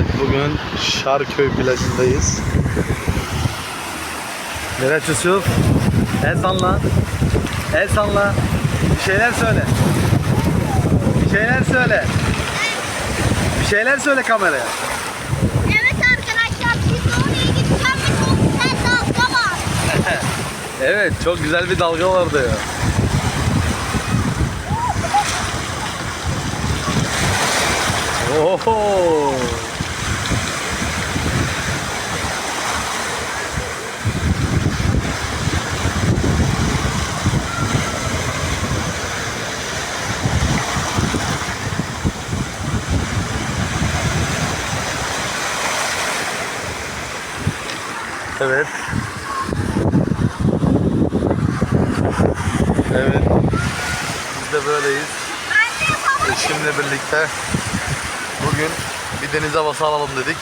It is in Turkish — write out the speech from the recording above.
Evet bugün Şarköy plajındayız. Miraç Yusuf. El salla. El salla. Bir şeyler söyle. Bir şeyler söyle. Bir şeyler söyle kameraya. Evet arkadaşlar biz oraya gideceğim ve çok güzel dalga var. Evet çok güzel bir dalga vardı ya. Oho. Evet. Evet. Biz de böyleyiz. Eşimle birlikte bugün bir deniz havası alalım dedik.